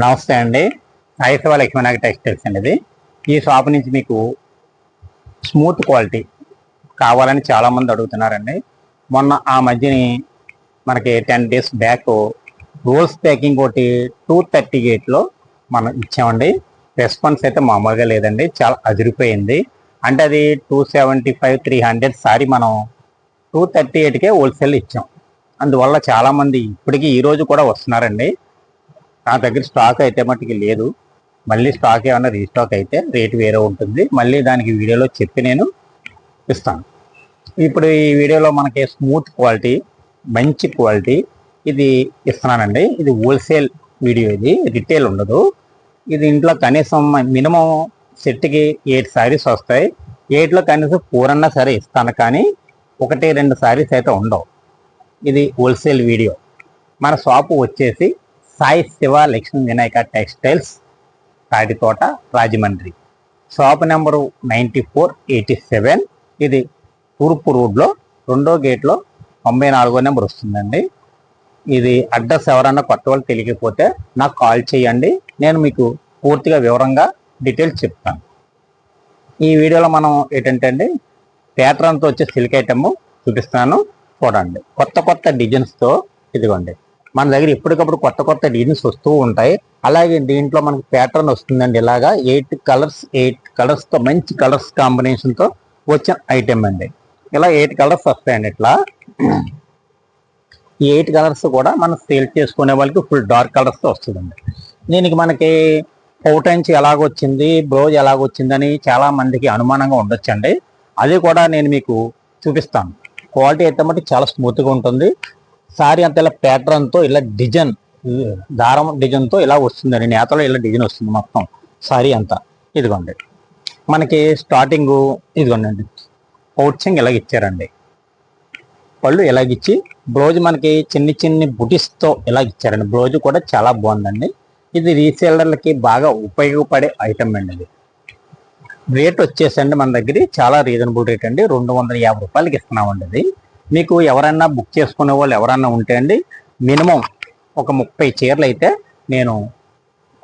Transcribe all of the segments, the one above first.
నమస్తే అండి. ఐసవ లక్ష్మీనాగ టెక్స్టైల్స్ అండి ఇది. ఈ షాప్ నుంచి మీకు స్మూత్ క్వాలిటీ కావాలని చాలామంది అడుగుతున్నారండి. మొన్న ఆ మధ్యని మనకి ten days back rolls packing ఒకటి టూ థర్టీ ఎయిట్లో మనం ఇచ్చామండి. రెస్పాన్స్ అయితే మామూలుగా లేదండి. చాలా అదిరిపోయింది. అంటే అది two seventy five three hundred sorry మనం టూ థర్టీ ఎయిట్కే హోల్సేల్ ఇచ్చాం. అందువల్ల చాలామంది ఇప్పటికీ ఈరోజు కూడా వస్తున్నారండి. నా దగ్గర స్టాక్ అయితే మట్టుకి లేదు. మళ్ళీ స్టాక్ ఏమైనా రీస్టాక్ అయితే రేట్ వేరే ఉంటుంది. మళ్ళీ దానికి వీడియోలో చెప్పి నేను ఇస్తాను. ఇప్పుడు ఈ వీడియోలో మనకి స్మూత్ క్వాలిటీ మంచి క్వాలిటీ ఇది ఇస్తున్నానండి. ఇది హోల్సేల్ వీడియో ఇది. రిటైల్ ఉండదు. ఇది ఇంట్లో కనీసం మినిమం సెట్కి ఎయిట్ శారీస్ వస్తాయి. ఎయిట్లో కనీసం ఫోర్ అన్నా సరే ఇస్తాను కానీ ఒకటి రెండు శారీస్ అయితే ఉండవు. ఇది హోల్సేల్ వీడియో మన షాపు వచ్చేసి Sai Shiva Lakshmi Vinayaka textiles Tatithota Rajahmundry. Shop number ninety four eighty seven. ఇది తూర్పు రోడ్లో రెండో గేట్లో తొంభై నాలుగో నెంబర్ వస్తుందండి. ఇది అడ్రస్ ఎవరన్నా కొత్త వాళ్ళు తెలియకపోతే నాకు కాల్ చేయండి. నేను మీకు పూర్తిగా వివరంగా డీటెయిల్స్ చెప్తాను. ఈ వీడియోలో మనం ఏంటంటే అండి ప్యాటర్న్తో వచ్చే సిల్క్ ఐటమ్ చూపిస్తాను చూడండి కొత్త కొత్త డిజైన్స్తో ఇదిగోండి. మన దగ్గర ఎప్పటికప్పుడు కొత్త కొత్త డిజైన్స్ వస్తూ ఉంటాయి. అలాగే దీంట్లో మనకి ప్యాటర్న్ వస్తుందండి. ఇలాగా ఎయిట్ కలర్స్ ఎయిట్ కలర్స్తో మంచి కలర్స్ కాంబినేషన్తో వచ్చిన ఐటెం అండి. ఇలా ఎయిట్ కలర్స్ వస్తాయండి ఇట్లా. ఈ ఎయిట్ కలర్స్ కూడా మనం సేల్ చేసుకునే వాళ్ళకి ఫుల్ డార్క్ కలర్స్తో వస్తుందండి. దీనికి మనకి పౌటెన్స్ ఎలాగొచ్చింది బ్లౌజ్ ఎలాగొచ్చిందని చాలా మందికి అనుమానంగా ఉండొచ్చండి. అది కూడా నేను మీకు చూపిస్తాను. క్వాలిటీ అయితే మట్టి చాలా స్మూత్గా ఉంటుంది. సారీ అంత ఇలా ప్యాటర్న్తో ఇలా డిజైన్ దారం డిజైన్తో ఇలా వస్తుందండి. నేతలో ఇలా డిజైన్ వస్తుంది మొత్తం సారీ అంతా. ఇదిగోండి. మనకి స్టార్టింగ్ ఇదిగోండి పౌచింగ్ ఇలాగ ఇచ్చారండి. పళ్ళు ఇలాగిచ్చి బ్లౌజ్ మనకి చిన్ని చిన్ని బుటిస్తో ఇలా ఇచ్చారండి. బ్లౌజ్ కూడా చాలా బాగుందండి. ఇది రీసేలర్లకి బాగా ఉపయోగపడే ఐటమ్ అండి ఇది. రేట్ వచ్చేసండి మన దగ్గర. చాలా రీజనబుల్ రేట్ అండి. రెండు వందల యాభై రూపాయలకి ఇస్తున్నామండి ఇది. మీకు ఎవరైనా బుక్ చేసుకునే వాళ్ళు ఎవరైనా ఉంటే అండి మినిమం ఒక ముప్పై చీరలు అయితే నేను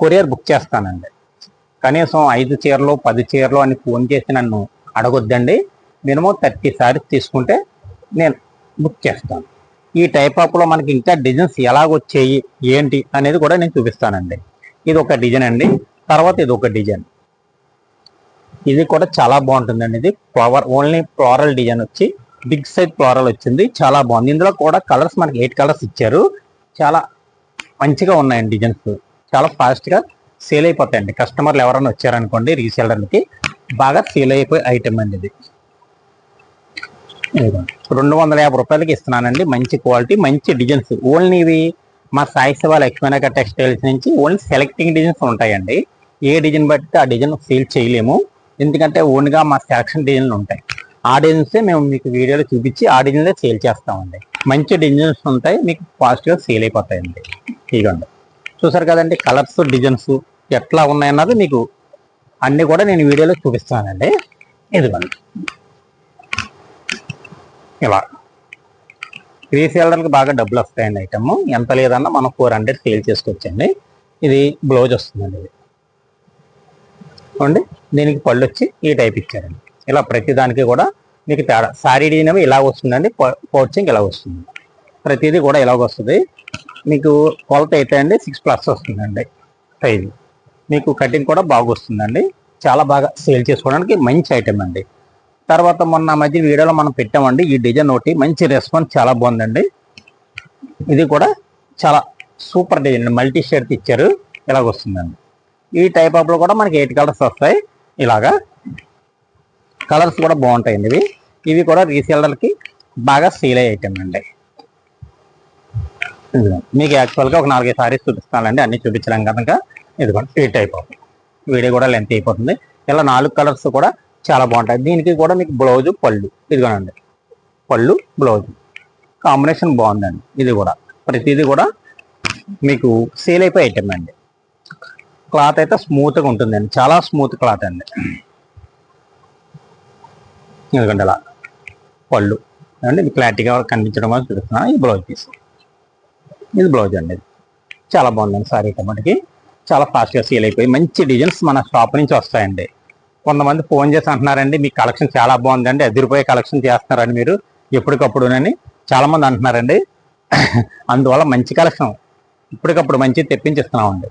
కొరియర్ బుక్ చేస్తానండి. కనీసం ఐదు చీరలు పది చీరలు అని ఫోన్ చేసి నన్ను అడగొద్దండి. మినిమం థర్టీ సారీస్ తీసుకుంటే నేను బుక్ చేస్తాను. ఈ టైప్ ఆఫ్లో మనకి ఇంకా డిజైన్స్ ఎలాగొచ్చాయి ఏంటి అనేది కూడా నేను చూపిస్తానండి. ఇది ఒక డిజైన్ అండి. తర్వాత ఇది ఒక డిజైన్. ఇది కూడా చాలా బాగుంటుందండి. ఇది ఫ్లవర్ ఓన్లీ ఫ్లోరల్ డిజైన్ వచ్చి బిగ్ సైజ్ ఫ్లోరల్ వచ్చింది. చాలా బాగుంది. ఇందులో కూడా కలర్స్ మనకి ఎయిట్ కలర్స్ ఇచ్చారు. చాలా మంచిగా ఉన్నాయండి డిజైన్స్. చాలా ఫాస్ట్గా సేల్ అయిపోతాయండి. కస్టమర్లు ఎవరైనా వచ్చారనుకోండి రీసేలర్లకి బాగా సేల్ అయిపోయే ఐటమ్ అండి ఇది. రెండు వందల యాభై రూపాయలకి ఇస్తున్నానండి. మంచి క్వాలిటీ మంచి డిజైన్స్ ఓన్లీ ఇవి మా సాయి శివ లక్ష్మీనగర్ టెక్స్టైల్స్ నుంచి ఓన్లీ సెలెక్టింగ్ డిజైన్స్ ఉంటాయండి. ఏ డిజైన్ బట్టి ఆ డిజైన్ సేల్ చేయలేము. ఎందుకంటే ఓన్గా మా సెలక్షన్ డిజైన్లు ఉంటాయి. ఆ మేము మీకు వీడియోలో చూపించి ఆ సేల్ చేస్తామండి. మంచి డిజైన్స్ ఉంటాయి మీకు ఫాస్ట్గా సేల్ అయిపోతాయండి. ఇదిగోండి. చూసారు కదండి కలర్స్ డిజైన్స్ ఎట్లా ఉన్నాయన్నది మీకు అన్నీ కూడా నేను వీడియోలో చూపిస్తానండి. ఇదిగోండి. ఇలా. రీసేలర్కి బాగా డబ్బులు వస్తాయండి ఐటమ్. ఎంత లేదన్నా మనం ఫోర్ హండ్రెడ్ సేల్ చేసుకోవచ్చండి. ఇది బ్లౌజ్ వస్తుందండి ఇది. చూడండి దీనికి పళ్ళు వచ్చి ఈ టైప్ ఇచ్చారండి. ఇలా ప్రతి దానికి కూడా మీకు తేడా. సారీ డిజైన్ ఇలా వస్తుందండి పౌచింగ్ ఇలా వస్తుంది. ప్రతిదీ కూడా ఇలాగ వస్తుంది. మీకు కొలత అయితే అండి సిక్స్ ప్లస్ వస్తుందండి సైజు మీకు కటింగ్ కూడా బాగా వస్తుందండి. చాలా బాగా సేల్ చేసుకోవడానికి మంచి ఐటమ్ అండి. తర్వాత మొన్న మధ్య వీడియోలో మనం పెట్టామండి ఈ డిజైన్ ఒకటి. మంచి రెస్పాన్స్ చాలా బాగుందండి. ఇది కూడా చాలా సూపర్ డిజైన్ మల్టీ షేడ్ ఇచ్చారు ఇలాగ వస్తుందండి. ఈ టైప్ ఆఫ్లో కూడా మనకి ఎయిట్ కలర్స్ వస్తాయి ఇలాగా. కలర్స్ కూడా బాగుంటాయండి ఇవి. ఇవి కూడా రీసేలర్కి బాగా సేల్ అయ్యే ఐటమ్ అండి. మీకు యాక్చువల్గా ఒక నాలుగైదు సారీస్ చూపిస్తానండి. అన్ని చూపించలేం కనుక. ఇదిగోండి ఈ టైప్ ఆఫ్ వీడియో కూడా లెంత్ అయిపోతుంది. ఇలా నాలుగు కలర్స్ కూడా చాలా బాగుంటాయి. దీనికి కూడా మీకు బ్లౌజు పళ్ళు. ఇదిగోనండి. పళ్ళు బ్లౌజ్ కాంబినేషన్ బాగుందండి. ఇది కూడా. ప్రతిదీ కూడా మీకు సేల్ అయిపోయే ఐటమ్ అండి. క్లాత్ అయితే స్మూత్గా ఉంటుందండి. చాలా స్మూత్ క్లాత్ అండి. ఎందుకంటే పళ్ళు. అంటే క్లారిటీగా కనిపించడం కోసం చూపిస్తున్నాను. ఈ బ్లౌజ్ పీస్ ఇది బ్లౌజ్ అండి ఇది. చాలా బాగుందండి సారీ మటుకి చాలా ఫాస్ట్గా సేల్ అయిపోయి మంచి డిజైన్స్ మన షాప్ నుంచి వస్తాయండి. కొంతమంది ఫోన్ చేసి అంటున్నారండి మీ కలెక్షన్ చాలా బాగుందండి అదిరిపోయే కలెక్షన్ చేస్తున్నారండి మీరు ఎప్పటికప్పుడునని చాలామంది అంటున్నారండి. అందువల్ల మంచి కలెక్షన్ ఇప్పటికప్పుడు మంచి తెప్పించిస్తున్నామండి.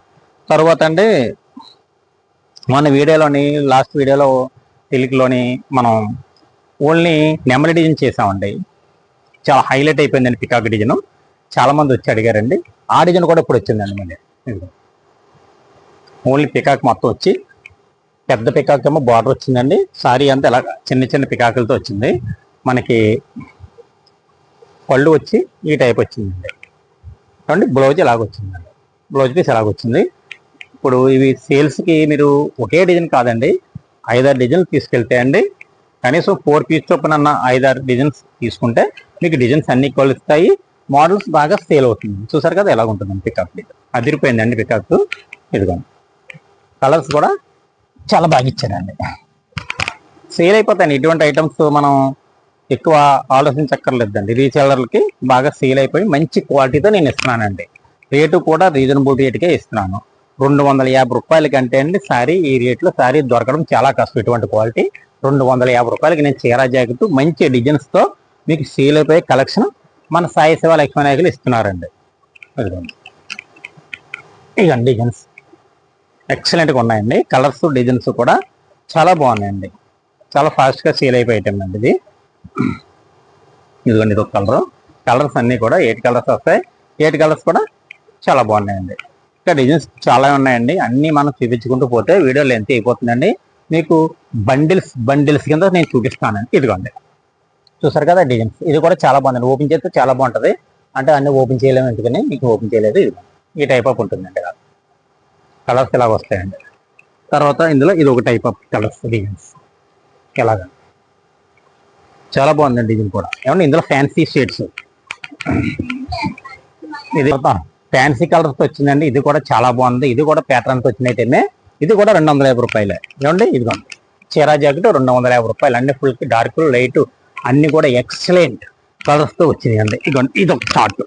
తర్వాత అండి మన వీడియోలోని లాస్ట్ వీడియోలో తెలుగులోని మనం ఓన్లీ నెమలి డిజైన్ చేసామండి చాలా హైలైట్ అయిపోయిందండి పికాక్ డిజైన్. చాలా మంది వచ్చి అడిగారండి. ఆ డిజైన్ కూడా ఇప్పుడు వచ్చిందండి మళ్ళీ. ఓన్లీ పికాక్ మొత్తం వచ్చి పెద్ద పికాక్ ఏమో బార్డర్ వచ్చిందండి. సారీ అంతా ఇలా చిన్న చిన్న పికాకులతో వచ్చింది. మనకి పళ్ళు వచ్చి ఈ టైప్ వచ్చిందండి. చూడండి బ్లౌజ్ ఇలాగొచ్చిందండి బ్లౌజ్ పీస్ ఇలాగ వచ్చింది. ఇప్పుడు ఇవి సేల్స్కి మీరు ఒకే డిజైన్ కాదండి. ఐదారు డిజైన్లు తీసుకెళ్తే అండి కనీసం ఫోర్ పీస్ చొప్పున ఐదు ఐదారు డిజైన్స్ తీసుకుంటే మీకు డిజైన్స్ అన్ని కొలుస్తాయి. మోడల్స్ బాగా సేల్ అవుతుంది. చూసారు కదా ఎలా ఉంటుందండి పికప్ అదిరిపోయిందండి పికప్ ఇదిగోండి కలర్స్ కూడా చాలా బాగా ఇచ్చారండి. సేల్ అయిపోతాయి ఇటువంటి ఐటమ్స్ మనం ఎక్కువ ఆలోచించక్కర్లేదండి. రీసేలర్లకి బాగా సేల్ అయిపోయి మంచి క్వాలిటీతో నేను ఇస్తున్నానండి. రేటు కూడా రీజనబుల్ రేటుకే ఇస్తున్నాను. రెండు వందల యాభై రూపాయల కంటే అండి సారీ ఈ రేట్లో సారీ దొరకడం చాలా కష్టం. ఇటువంటి క్వాలిటీ రెండు వందల యాభై రూపాయలకి నేను చీర జాకెట్ మంచి డిజైన్స్తో మీకు సేల్ అయిపోయే కలెక్షన్ మన సాయి సేవ లక్ష్మీ నాయకులు ఇస్తున్నారండి. ఇదిగోండి. ఇవన్నీ డిజైన్స్ ఎక్సలెంట్గా ఉన్నాయండి. కలర్స్ డిజైన్స్ కూడా చాలా బాగున్నాయండి. చాలా ఫాస్ట్గా సేల్ అయిపోయే ఐటమ్ అండి ఇది. ఇదిగోండి ఇది ఒక కలర్ కలర్స్ అన్నీ కూడా ఎయిట్ కలర్స్ వస్తాయి. ఎయిట్ కలర్స్ కూడా చాలా బాగున్నాయండి. ఇంకా డిజైన్స్ చాలా ఉన్నాయండి. అన్నీ మనం చూపించుకుంటూ పోతే వీడియో లెంత్ అయిపోతుందండి. మీకు బండిల్స్ బండిల్స్ కింద నేను చూపిస్తాను. ఇదిగోండి. చూసారు కదా డిజైన్స్ ఇది కూడా చాలా బాగుంది ఓపెన్ చేస్తే చాలా బాగుంటుంది. అంటే అన్ని ఓపెన్ చేయలేము ఎందుకని మీకు ఓపెన్ చేయలేదు. ఇది ఈ టైప్ ఆఫ్ ఉంటుందండి కలర్స్ ఇలాగ వస్తాయండి. తర్వాత ఇందులో ఇది ఒక టైప్ ఆఫ్ కలర్స్ డిజైన్స్ ఇలాగా చాలా బాగుందండి డిజైన్ కూడా. ఏమంటే ఇందులో ఫ్యాన్సీ షేడ్స్ ఇది ఫ్యాన్సీ కలర్స్ వచ్చిందండి. ఇది కూడా చాలా బాగుంది. ఇది కూడా ప్యాటర్న్స్ వచ్చిన ఇది కూడా రెండు వందల యాభై రూపాయలే. ఏమండి? ఇదిగోండి చీరా జాకెట్ రెండు వందల యాభై రూపాయలు. అన్ని ఫుల్ డార్క్ లైట్ అన్ని కూడా ఎక్సలెంట్ కలర్స్తో వచ్చినాయండి. ఇదిగోండి ఇది ఒక షార్ట్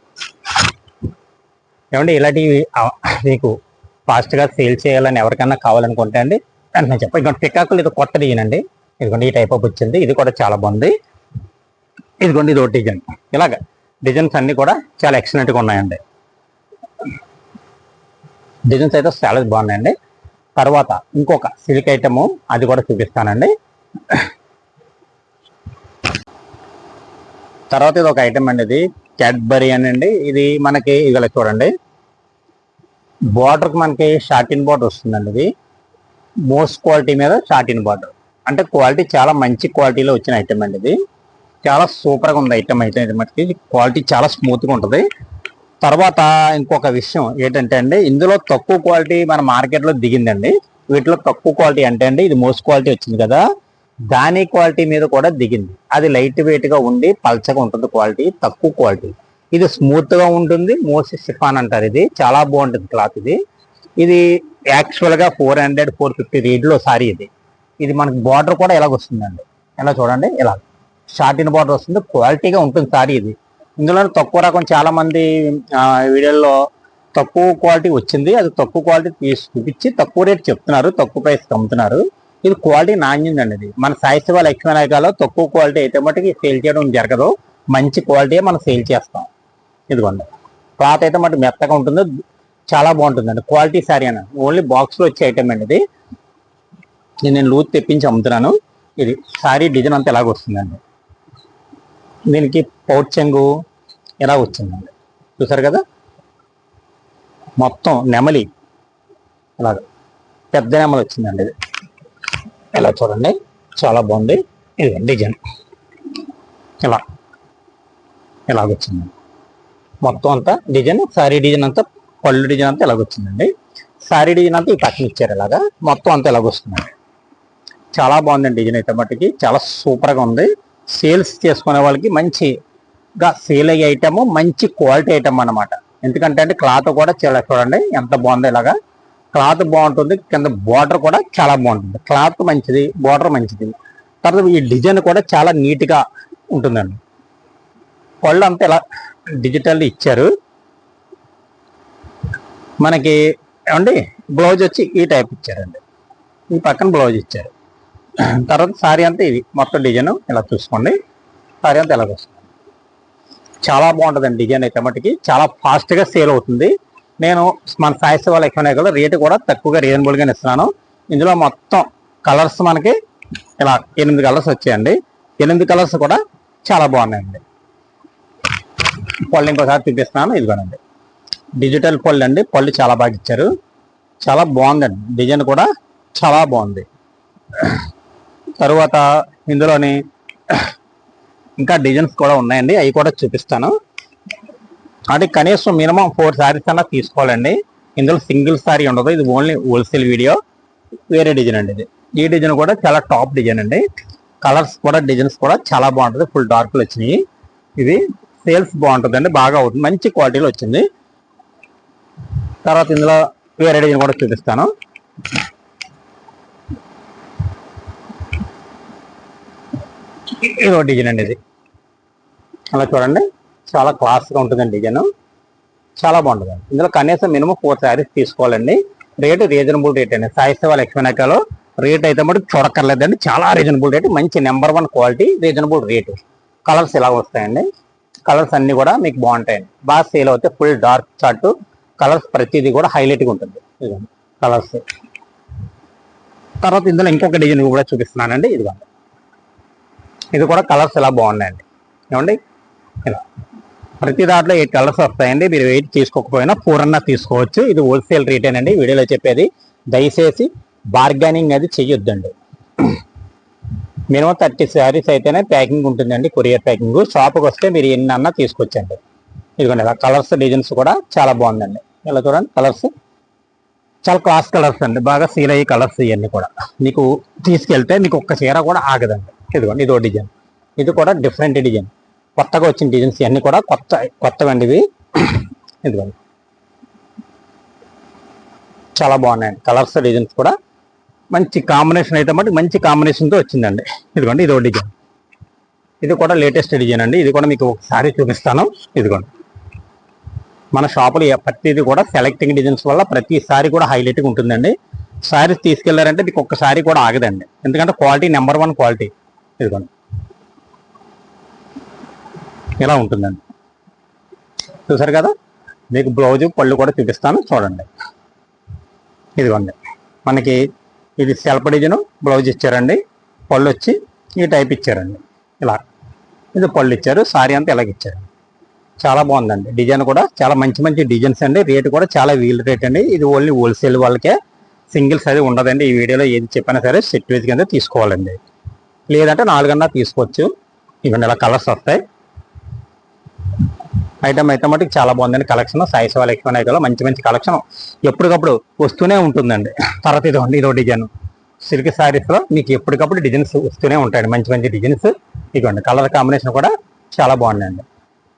ఏమండి? ఇలాంటివి మీకు ఫాస్ట్గా సేల్ చేయాలని ఎవరికైనా కావాలనుకుంటే అండి వెంటనే చెప్ప ఇదిగోండి పికాకులు ఇది కొత్త డిజైన్ అండి. ఇదిగోండి ఈ టైప్ ఆఫ్ వచ్చింది. ఇది కూడా చాలా బాగుంది. ఇదిగోండి ఇది ఒకటి డిజైన్ ఇలాగ డిజైన్స్ అన్నీ కూడా చాలా ఎక్సలెంట్గా ఉన్నాయండి. డిజైన్స్ అయితే చాలా బాగున్నాయండి. తర్వాత ఇంకొక సిల్క్ ఐటము అది కూడా చూపిస్తానండి. తర్వాత ఇది ఒక ఐటమ్ అండి ఇది క్యాడ్బరీ అని అండి ఇది మనకి ఇదిగో చూడండి. బార్డర్కి మనకి షార్టిన్ బార్డర్ వస్తుందండి ఇది. మోస్ట్ క్వాలిటీ మీద షార్టిన్ బార్డర్. అంటే క్వాలిటీ చాలా మంచి క్వాలిటీలో వచ్చిన ఐటమ్ అండి ఇది. చాలా సూపర్గా ఉంది ఐటమ్ అయితే ఇది మనకి. క్వాలిటీ చాలా స్మూత్గా ఉంటుంది. తర్వాత ఇంకొక విషయం ఏంటంటే అండి ఇందులో తక్కువ క్వాలిటీ మన మార్కెట్లో దిగిందండి. వీటిలో తక్కువ క్వాలిటీ అంటే అండి ఇది మోస్ట్ క్వాలిటీ వచ్చింది కదా. దాని క్వాలిటీ మీద కూడా దిగింది. అది లైట్ వెయిట్గా ఉండి పల్చగా ఉంటుంది క్వాలిటీ తక్కువ క్వాలిటీ. ఇది స్మూత్గా ఉంటుంది మోస్ట్ షిఫాన్ అంటారు ఇది. చాలా బాగుంటుంది క్లాత్ ఇది. ఇది యాక్చువల్గా ఫోర్ హండ్రెడ్ ఫోర్ ఫిఫ్టీ రేట్లో సారీ ఇది. ఇది మనకి బార్డర్ కూడా ఇలాగ వస్తుందండి. ఎలా చూడండి? ఇలా. షార్టిన్ బార్డర్ వస్తుంది. క్వాలిటీగా ఉంటుంది సారీ ఇది. ఇందులో తక్కువ రకం చాలా మంది వీడియోల్లో తక్కువ క్వాలిటీ వచ్చింది. అది తక్కువ క్వాలిటీ తీసి చూపించి తక్కువ రేట్ చెప్తున్నారు తక్కువ ప్రైస్ అమ్ముతున్నారు. ఇది క్వాలిటీ నాణ్యందండి ఇది మన సాయిశివ లక్ష్మీ నాయకాలో తక్కువ క్వాలిటీ అయితే మటుకు సేల్ చేయడం జరగదు. మంచి క్వాలిటీ మనం సేల్ చేస్తాం. ఇదిగోండి. క్లాత్ అయితే మటు మెత్తగా ఉంటుంది. చాలా బాగుంటుందండి. క్వాలిటీ సారీ అని ఓన్లీ బాక్స్లో వచ్చే ఐటమ్ అండి ఇది నేను లూజ్ తెప్పించి అమ్ముతున్నాను. ఇది సారీ డిజైన్ అంతా ఎలాగొస్తుందండి? దీనికి పౌచ్ చెంగు వచ్చిందండి? చూసారు కదా? మొత్తం నెమలి. అలాగ. పెద్ద నెమలి వచ్చిందండి ఇది. ఇలా చూడండి. చాలా బాగుంది. ఇది డిజైన్. ఇలా. ఇలాగ వచ్చిందండి మొత్తం అంతా డిజైన్ శారీ డిజైన్ అంతా పళ్ళు డిజైన్ అంతా ఇలాగొచ్చిందండి శారీ డిజైన్ అంతా ఈ పక్కన ఇచ్చారు ఇలాగా. మొత్తం అంతా ఇలాగ చాలా బాగుందండి డిజైన్ అయితే మట్టుకి. చాలా సూపర్గా ఉంది. సేల్స్ చేసుకునే వాళ్ళకి మంచిగా సేల్ అయ్యే ఐటమ్ మంచి క్వాలిటీ ఐటమ్ అన్నమాట. ఎందుకంటే అంటే క్లాత్ కూడా చాలా చూడండి ఎంత బాగుందో ఇలాగా. క్లాత్ బాగుంటుంది కింద బార్డర్ కూడా చాలా బాగుంటుంది. క్లాత్ మంచిది బార్డర్ మంచిది. తర్వాత ఈ డిజైన్ కూడా చాలా నీట్గా ఉంటుందండి. పళ్ళు అంతా ఇలా డిజిటల్ ఇచ్చారు. మనకి ఏమండి బ్లౌజ్ వచ్చి ఈ టైప్ ఇచ్చారండి. ఈ పక్కన బ్లౌజ్ ఇచ్చారు. తర్వాత సారీ అంతా ఇది. మొత్తం డిజైన్ ఇలా చూసుకోండి. సారీ అంతా ఇలా చూసుకోండి చాలా బాగుంటుందండి డిజైన్ అయితే మటుకి. చాలా ఫాస్ట్గా సేల్ అవుతుంది. నేను మన సాయిస్ వాళ్ళ ఎక్కువ రేటు కూడా తక్కువగా రీజనబుల్గా ఇస్తున్నాను. ఇందులో మొత్తం కలర్స్ మనకి ఇలా ఎనిమిది కలర్స్ వచ్చాయండి. ఎనిమిది కలర్స్ కూడా చాలా బాగున్నాయండి. పళ్ళు ఇంకోసారి చూపిస్తున్నాను. ఇదిగోనండి. డిజిటల్ పళ్ళు అండి. పళ్ళు చాలా బాగా ఇచ్చారు. చాలా బాగుందండి. డిజైన్ కూడా చాలా బాగుంది. తరువాత ఇందులోని ఇంకా డిజైన్స్ కూడా ఉన్నాయండి. అవి కూడా చూపిస్తాను. అంటే కనీసం మినిమం ఫోర్ శారీస్ అన్నా తీసుకోవాలండి. ఇందులో సింగిల్ శారీ ఉండదు. ఇది ఓన్లీ హోల్సేల్ వీడియో వేరే డిజైన్ అండి ఇది. ఈ డిజైన్ కూడా చాలా టాప్ డిజైన్ అండి. కలర్స్ కూడా డిజైన్స్ కూడా చాలా బాగుంటుంది. ఫుల్ డార్క్లు వచ్చినాయి. ఇది సేల్స్ బాగుంటుందండి. బాగా అవుతుంది. మంచి క్వాలిటీలో వచ్చింది. తర్వాత ఇందులో వేరే డిజైన్ కూడా చూపిస్తాను. ఇదో డిజైన్ అండి ఇది. అలా చూడండి. చాలా క్లాస్గా ఉంటుందండి డిజైన్. చాలా బాగుంటుంది ఇందులో కనీసం మినిమం ఫోర్ శారీస్ తీసుకోవాలండి. రేటు రీజనబుల్ రేట్ అండి. సాయి సేవ లక్ష్మీనాయకలో రేట్ అయితే మటుకు చూడక్కర్లేదండి. చాలా రీజనబుల్ రేట్ మంచి number one quality reasonable rate colours ఇలా వస్తాయండి? కలర్స్ అన్నీ కూడా మీకు బాగుంటాయండి. బాగా సేల్ అవుతే ఫుల్ డార్క్ చార్ట్ కలర్స్ ప్రతిదీ కూడా హైలైట్గా ఉంటుంది. కలర్స్ తర్వాత ఇందులో ఇంకొక డిజైన్ కూడా చూపిస్తున్నానండి. ఇదిగోండి. ఇది కూడా కలర్స్ ఇలా బాగున్నాయండి. ఏమండి? ఇలా. ప్రతి దాంట్లో ఎయిట్ కలర్స్ వస్తాయండి. మీరు ఎయిట్ తీసుకోకపోయినా ఫోర్ అన్నా తీసుకోవచ్చు. ఇది హోల్సేల్ రేటేనండి వీడియోలో చెప్పేది దయచేసి బార్గెనింగ్ అది చెయ్యొద్దండి. మినిమం థర్టీ శారీస్ అయితేనే ప్యాకింగ్ ఉంటుందండి. Courier packing. షాప్కి వస్తే మీరు ఎన్ని అన్నా తీసుకొచ్చండి. ఇదిగోండి ఇలా కలర్స్ డిజైన్స్ కూడా చాలా బాగుందండి. ఇలా చూడండి కలర్స్. చాలా క్లాస్ కలర్స్ అండి. బాగా సీల్ అయ్యే కలర్స్ ఇవన్నీ కూడా. మీకు తీసుకెళ్తే మీకు ఒక్క చీర కూడా ఆగదండి. ఇదిగోండి ఇదో డిజైన్. ఇది కూడా డిఫరెంట్ డిజైన్. కొత్తగా వచ్చిన డిజైన్స్ ఇవన్నీ కూడా కొత్త కొత్తవండి ఇవి ఇదిగోండి చాలా బాగున్నాయండి. కలర్స్ డిజైన్స్ కూడా మంచి కాంబినేషన్ అయితే మటు మంచి కాంబినేషన్తో వచ్చిందండి. ఇదిగోండి ఇదో డిజైన్. ఇది కూడా లేటెస్ట్ డిజైన్ అండి. ఇది కూడా మీకు ఒకసారి చూపిస్తాను. ఇదిగోండి. మన షాపులో ప్రతిది కూడా సెలెక్టింగ్ డిజైన్స్ వల్ల ప్రతిసారి కూడా హైలైట్గా ఉంటుందండి. సారీస్ తీసుకెళ్ళారంటే మీకు ఒక్కసారి కూడా ఆగదండి. ఎందుకంటే క్వాలిటీ నెంబర్ వన్ క్వాలిటీ ఇదిగోండి. ఇలా ఉంటుందండి. చూసారు కదా? మీకు బ్లౌజ్ పళ్ళు కూడా చూపిస్తాను. చూడండి. ఇదిగోండి. మనకి ఇది సెల్ఫ్ డిజైన్ బ్లౌజ్ ఇచ్చారండి. పళ్ళు వచ్చి ఈ టైప్ ఇచ్చారండి. ఇలా. ఇది పళ్ళు ఇచ్చారు సారీ అంతా ఇలాగ ఇచ్చారు. చాలా బాగుందండి. డిజైన్ కూడా చాలా మంచి మంచి డిజైన్స్ అండి. రేట్ కూడా చాలా వీల్ రేట్ అండి. ఇది ఓన్లీ హోల్సేల్ వాళ్ళకే. సింగిల్స్ అది ఉండదండి. ఈ వీడియోలో ఏది చెప్పినా సరే సెట్ వేజ్ కింద తీసుకోవాలండి. లేదంటే నాలుగన్నా తీసుకోవచ్చు. ఇవన్నీ ఇలా కలర్స్ వస్తాయి. ఐటమ్ అయితే మటుకు చాలా బాగుందండి కలెక్షన్ సాయి శివ లక్ష్మీ నాయకులో మంచి మంచి కలెక్షన్ ఎప్పటికప్పుడు వస్తూనే ఉంటుందండి. తర్వాత ఇదిగోండి ఇదో డిజైన్ సిల్క్ శారీస్లో మీకు ఎప్పటికప్పుడు డిజైన్స్ వస్తూనే ఉంటాయండి. మంచి మంచి డిజైన్స్ ఇదిగోండి కలర్ కాంబినేషన్ కూడా చాలా బాగుందండి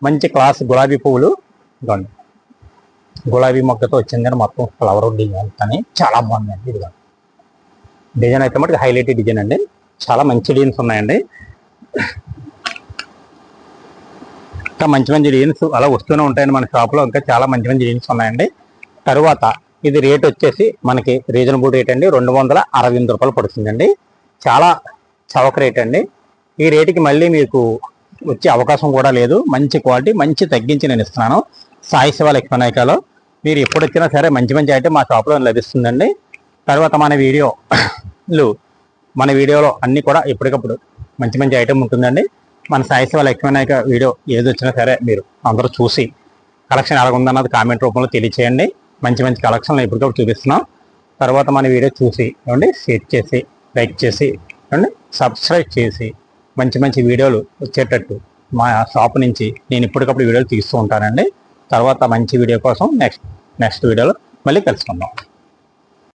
మంచి క్లాస్ గులాబీ పువ్వులు. ఇదిగోండి. గులాబీ మొక్కతో వచ్చిందని మొత్తం ఫ్లవర్ డిజైన్ అని చాలా బాగుందండి ఇదిగోండి. డిజైన్ అయితే మటుకు హైలైట్ డిజైన్ అండి. చాలా మంచి లీన్స్ ఉన్నాయండి. ఇంకా మంచి మంచి లీన్స్ అలా వస్తూనే ఉంటాయండి మన షాప్లో ఇంకా చాలా మంచి మంచి డిజైన్స్ ఉన్నాయండి. తరువాత ఇది రేట్ వచ్చేసి మనకి రీజనబుల్ రేట్ అండి. రెండు వందల అరవై ఎనిమిది రూపాయలు పడుతుందండి. చాలా చవక రేట్ అండి. ఈ రేటుకి మళ్ళీ మీకు వచ్చే అవకాశం కూడా లేదు. మంచి క్వాలిటీ మంచి తగ్గించి నేను ఇస్తున్నాను. సాయి శివ లక్ష్మణాయికలో మీరు ఎప్పుడు వచ్చినా సరే మంచి మంచి ఐటమ్ మా షాప్లో లభిస్తుందండి. తర్వాత మన వీడియోలు మన వీడియోలో అన్ని కూడా ఎప్పటికప్పుడు మంచి మంచి ఐటెం ఉంటుందండి. మన సాయి శివ లక్ష్మీనాయక వీడియో ఏది వచ్చినా సరే మీరు అందరూ చూసి కలెక్షన్ ఎలా ఉందన్నది కామెంట్ రూపంలో తెలియచేయండి. మంచి మంచి కలెక్షన్లు ఎప్పటికప్పుడు చూపిస్తున్నాం. తర్వాత మన వీడియో చూసి ఏమండి షేర్ చేసి లైక్ చేసి ఏమండి సబ్స్క్రైబ్ చేసి మంచి మంచి వీడియోలు వచ్చేటట్టు మా షాప్ నుంచి నేను ఎప్పటికప్పుడు వీడియోలు తీస్తూ ఉంటానండి. తర్వాత మంచి వీడియో కోసం నెక్స్ట్ నెక్స్ట్ వీడియోలో మళ్ళీ కలుసుకుందాం.